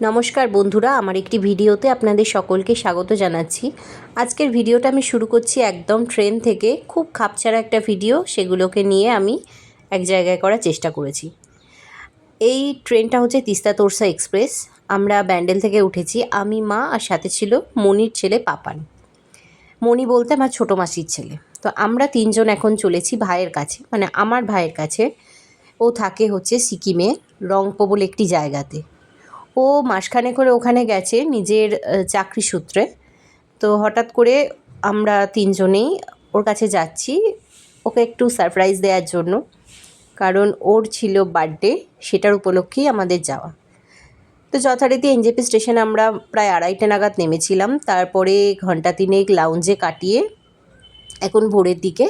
নমস্কার বন্ধুরা, আমার একটি ভিডিওতে আপনাদের সকলকে স্বাগত জানাচ্ছি। আজকের ভিডিওটা আমি শুরু করছি একদম ট্রেন থেকে, খুব খাপছাড়া একটা ভিডিও, সেগুলোকে নিয়ে আমি এক জায়গায় করার চেষ্টা করেছি। এই ট্রেনটা হচ্ছে তিস্তা তোরসা এক্সপ্রেস, আমরা ব্যান্ডেল থেকে উঠেছি, আমি, মা, আর সাথে ছিল মনির ছেলে পাপান। মণি বলতে আমার ছোটো মাসির ছেলে। তো আমরা তিনজন এখন চলেছি ভাইয়ের কাছে মানে আমার ভাইয়ের কাছে। ও থাকে হচ্ছে সিকিমে, রংপো বলে একটি জায়গাতে। ও মাসখানে করে ওখানে গেছে নিজের চাকরি সূত্রে। তো হঠাৎ করে আমরা তিনজনেই ওর কাছে যাচ্ছি, ওকে একটু সারপ্রাইজ দেওয়ার জন্য। কারণ ওর ছিল বার্থডে সেটার উপলক্ষেই আমাদের যাওয়া। তো যথারীতি এনজেপি স্টেশন আমরা প্রায় আড়াইটে নাগাদ নেমেছিলাম। তারপরে ঘণ্টা তিনেক লাউঞ্জে কাটিয়ে এখন ভোরের দিকে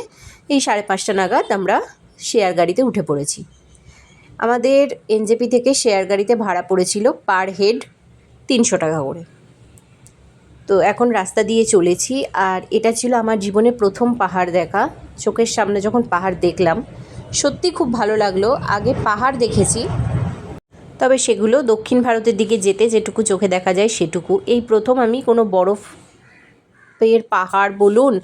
এই সাড়ে পাঁচটা নাগাদ আমরা শেয়ার গাড়িতে উঠে পড়েছি। আমাদের এনজেপি থেকে শেয়ার গাড়িতে ভাড়া পড়েছিল পার হেড তিনশো টাকা করে। তো এখন রাস্তা দিয়ে চলেছি আর এটা ছিল আমার জীবনে প্রথম পাহাড় দেখা। চোখের সামনে যখন পাহাড় দেখলাম, সত্যি খুব ভালো লাগল। আগে পাহাড় দেখেছি, তবে সেগুলো দক্ষিণ ভারতের দিকে যেতে যেটুকু চোখে দেখা যায় সেটুকু। এই প্রথম আমি কোনো বরফ এর পাহাড় বলুন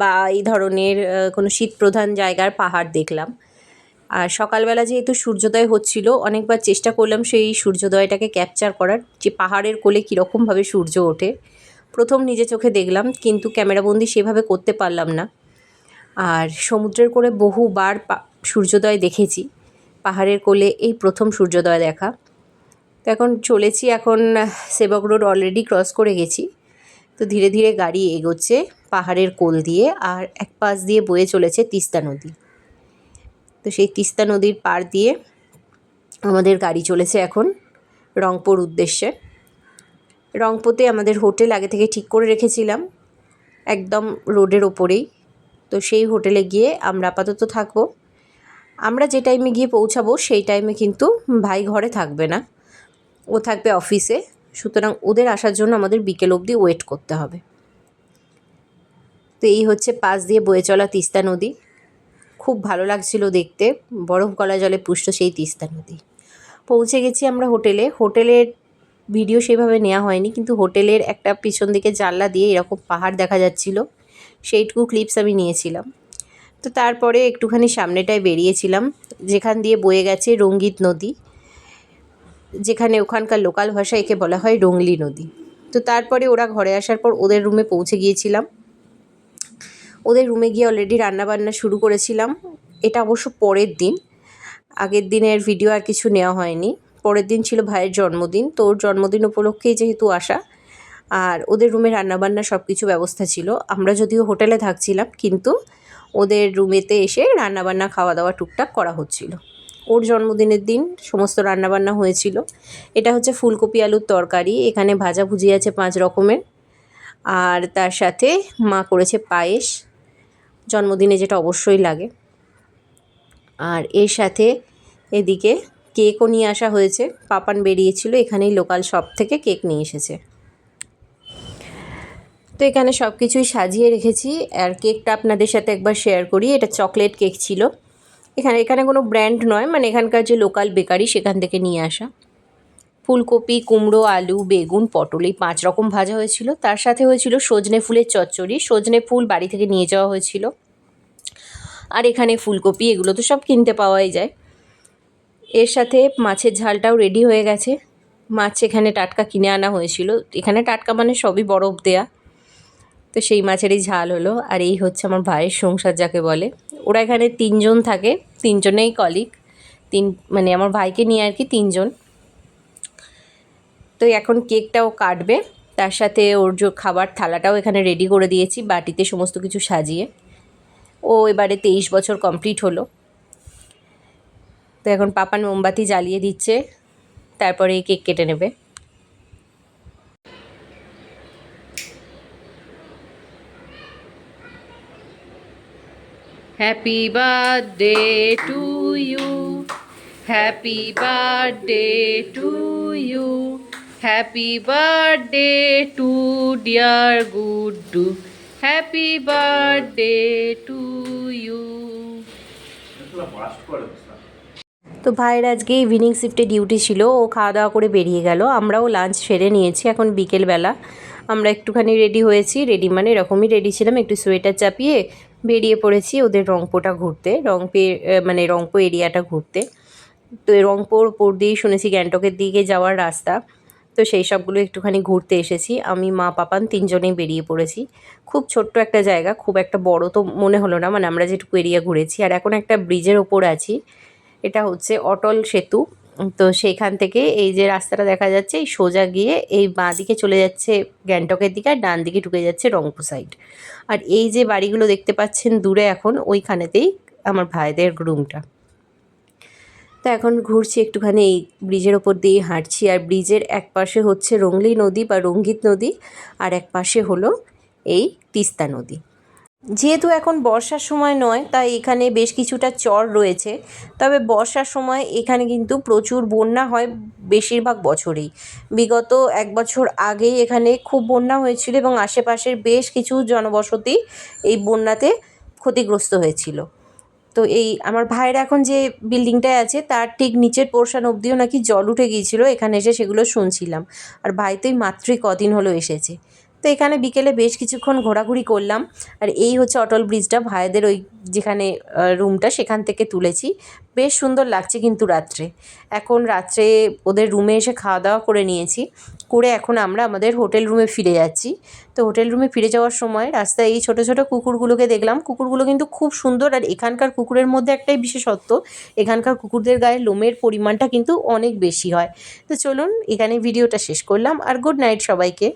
বা এই ধরনের কোনো শীতপ্রধান জায়গার পাহাড় দেখলাম। আর সকালবেলা যেহেতু সূর্যোদয় হচ্ছিল, অনেকবার চেষ্টা করলাম সেই সূর্যোদয়টাকে ক্যাপচার করার, যে পাহাড়ের কোলে কীরকমভাবে সূর্য ওঠে। প্রথম নিজে চোখে দেখলাম, কিন্তু ক্যামেরাবন্দি সেভাবে করতে পারলাম না। আর সমুদ্রের কোলে বহুবার সূর্যোদয় দেখেছি, পাহাড়ের কোলে এই প্রথম সূর্যোদয় দেখা। তো এখন চলেছি, এখন সেবক রোড অলরেডি ক্রস করে গেছি। তো ধীরে ধীরে গাড়ি এগোচ্ছে পাহাড়ের কোল দিয়ে, আর এক পাশ দিয়ে বয়ে চলেছে তিস্তা নদী। তো সেই তিস্তা নদীর পার দিয়ে আমাদের গাড়ি চলেছে এখন রংপুর উদ্দেশ্যে। রংপুরতে আমাদের হোটেল আগে থেকে ঠিক করে রেখেছিলাম, একদম রোডের ওপরেই। তো সেই হোটেলে গিয়ে আমরা আপাতত থাকব। আমরা যে টাইমে গিয়ে পৌঁছাবো সেই টাইমে কিন্তু ভাই ঘরে থাকবে না। ও থাকবে অফিসে, সুতরাং ওদের আসার জন্য আমাদের বিকেল অবধি ওয়েট করতে হবে। তো এই হচ্ছে পাশ দিয়ে বয়ে চলা তিস্তা নদী। খুব ভালো লাগছিল দেখতে। বরফ গলা জলে পুষ্ট সেই তিস্তা নদী। পৌঁছে গেছি আমরা হোটেলে। হোটেলের ভিডিও সেভাবে নেওয়া হয়নি, কিন্তু হোটেলের একটা পিছন দিকে জানলা দিয়ে এরকম পাহাড় দেখা যাচ্ছিল। সেইটুকু ক্লিপস আমি নিয়েছিলাম। তো তারপরে একটুখানি সামনেটায় বেরিয়েছিলাম, যেখান দিয়ে বয়ে গেছে রঙ্গিত নদী, যেখানে ওখানকার লোকাল ভাষায় একে বলা হয় রংলি নদী। তো তারপরে ওরা ঘরে আসার পর ওদের রুমে পৌঁছে গিয়েছিলাম। ওদের রুমে গিয়ে অলরেডি রান্নাবান্না শুরু করেছিলাম। এটা অবশ্য পরের দিন। আগের দিনের ভিডিও আর কিছু নেওয়া হয়নি। পরের দিন ছিল ভাইয়ের জন্মদিন। তো ওর জন্মদিন উপলক্ষেই যেহেতু আসা, আর ওদের রুমে রান্নাবান্না সব কিছু ব্যবস্থা ছিল। আমরা যদিও হোটেলে থাকছিলাম, কিন্তু ওদের রুমেতে এসে রান্নাবান্না খাওয়া দাওয়া টুকটাক করা হচ্ছিল। ওর জন্মদিনের দিন সমস্ত রান্নাবান্না হয়েছিল। এটা হচ্ছে ফুলকপি আলুর তরকারি। এখানে ভাজা ভুজি আছে পাঁচ রকমের। আর তার সাথে মা করেছে পায়েস। জন্মদিনে যেটা অবশ্যই লাগে। আর এর সাথে এদিকে কেকও নিয়ে আসা হয়েছে। পাপান বেরিয়েছিল, এখানেই লোকাল শপ থেকে কেক নিয়ে এসেছে। তো এখানে সব কিছুই সাজিয়ে রেখেছি। আর কেকটা আপনাদের সাথে একবার শেয়ার করি। এটা চকলেট কেক ছিল। এখানে এখানে কোনো ব্র্যান্ড নয় মানে এখানকার যে লোকাল বেকারি সেখান থেকে নিয়ে আসা। ফুলকপি, কুমড়ো, আলু, বেগুন, পটল এই পাঁচ রকম ভাজা হয়েছিল। তার সাথে হয়েছিল সজনে ফুলের চচ্চড়ি। সজনে ফুল বাড়ি থেকে নিয়ে যাওয়া হয়েছিল। আর এখানে ফুলকপি, এগুলো তো সব কিনতে পাওয়াই যায়। এর সাথে মাছের ঝালটাও রেডি হয়ে গেছে। মাছ এখানে টাটকা কিনে আনা হয়েছিল। এখানে টাটকা মানে সবই বরফ দেয়া। তো সেই মাছেরই ঝাল হলো। আর এই হচ্ছে আমার ভাইয়ের সংসার যাকে বলে। ওরা এখানে তিনজন থাকে। তিনজনেই কলিগ তিন মানে আমার ভাইকে নিয়ে আর কি তিনজন। তো এখন কেকটাও কাটবে তার সাথে ওর যে খাবার থালাটাও এখানে রেডি করে দিয়েছি, বাটিতে সমস্ত কিছু সাজিয়ে ও এবারে তেইশ বছর কমপ্লিট হলো তো এখন পাপান মোমবাতি জ্বালিয়ে দিচ্ছে, তারপরে কেক কেটে নেবে Happy birthday to you. Happy birthday to you. Happy birthday to dear Guddu. Happy birthday to you. তো ভাইয়ের আজকে ইভিনিং শিফটে ডিউটি ছিল, ও খাওয়া দাওয়া করে বেরিয়ে গেল আমরাও লাঞ্চ সেরে নিয়েছি এখন বিকেলবেলা আমরা একটুখানি রেডি হয়েছি রেডি মানে এরকমই রেডি ছিলাম, একটু সোয়েটার চাপিয়ে বেরিয়ে পড়েছি ওদের রংপোটা ঘুরতে, রংপে মানে রংপো এরিয়াটা ঘুরতে তো রংপুর উপর দিয়েই শুনেছি গ্যাংটকের দিকে যাওয়ার রাস্তা তো সেই সবগুলো একটুখানি ঘুরতে এসেছি। আমি, মা পাপান তিনজনেই বেরিয়ে পড়েছি। খুব ছোট্ট একটা জায়গা, খুব একটা বড় তো মনে হলো না মানে আমরা যেটুকু এরিয়া ঘুরেছি। আর এখন একটা ব্রিজের ওপর আছি। এটা হচ্ছে অটল সেতু। তো সেইখান থেকে এই যে রাস্তাটা দেখা যাচ্ছে, এই সোজা গিয়ে এই বাঁ দিকে চলে যাচ্ছে গ্যাংটকের দিকে আর ডান দিকে ঢুকে যাচ্ছে রংপুর সাইড আর এই যে বাড়িগুলো দেখতে পাচ্ছেন দূরে এখন, ওইখানেতেই আমার ভাইদের রুমটা তো এখন ঘুরছি একটুখানি এই ব্রিজের ওপর দিয়ে হাঁটছি। আর ব্রিজের এক পাশে হচ্ছে রংলি নদী বা রঙ্গিত নদী, আর এক পাশে হলো এই তিস্তা নদী। যেহেতু এখন বর্ষার সময় নয়, তাই এখানে বেশ কিছুটা চর রয়েছে। তবে বর্ষার সময় এখানে কিন্তু প্রচুর বন্যা হয় বেশিরভাগ বছরেই। বিগত এক বছর আগেই এখানে খুব বন্যা হয়েছিল এবং আশেপাশের বেশ কিছু জনবসতি এই বন্যাতে ক্ষতিগ্রস্ত হয়েছিল। তো এই আমার ভাইয়ের এখন যে বিল্ডিংটায় আছে, তার ঠিক নিচের পোর্শন অবধিও নাকি জল উঠে গিয়েছিল, এখানে এসে সেগুলো শুনছিলাম। আর ভাই তো এই মাত্রই কদিন হলো এসেছে। তো এখানে বিকেলে বেশ কিছুক্ষণ ঘোরাঘুরি করলাম। আর এই হচ্ছে অটল ব্রিজটা, ভাইদের ওই যেখানে রুমটা সেখান থেকে তুলেছি। বেশ সুন্দর লাগছে কিন্তু রাত্রে। এখন রাত্রে ওদের রুমে এসে খাওয়া দাওয়া করে নিয়েছি। করে এখন আমরা আমাদের হোটেল রুমে ফিরে যাচ্ছি। তো হোটেল রুমে ফিরে যাওয়ার সময় রাস্তায় এই ছোটো ছোটো কুকুরগুলোকে দেখলাম। কুকুরগুলো কিন্তু খুব সুন্দর আর এখানকার কুকুরের মধ্যে একটাই বিশেষত্ব, এখানকার কুকুরদের গায়ে লোমের পরিমাণটা কিন্তু অনেক বেশি হয়। তো চলুন এখানে ভিডিওটা শেষ করলাম। আর গুড নাইট সবাইকে।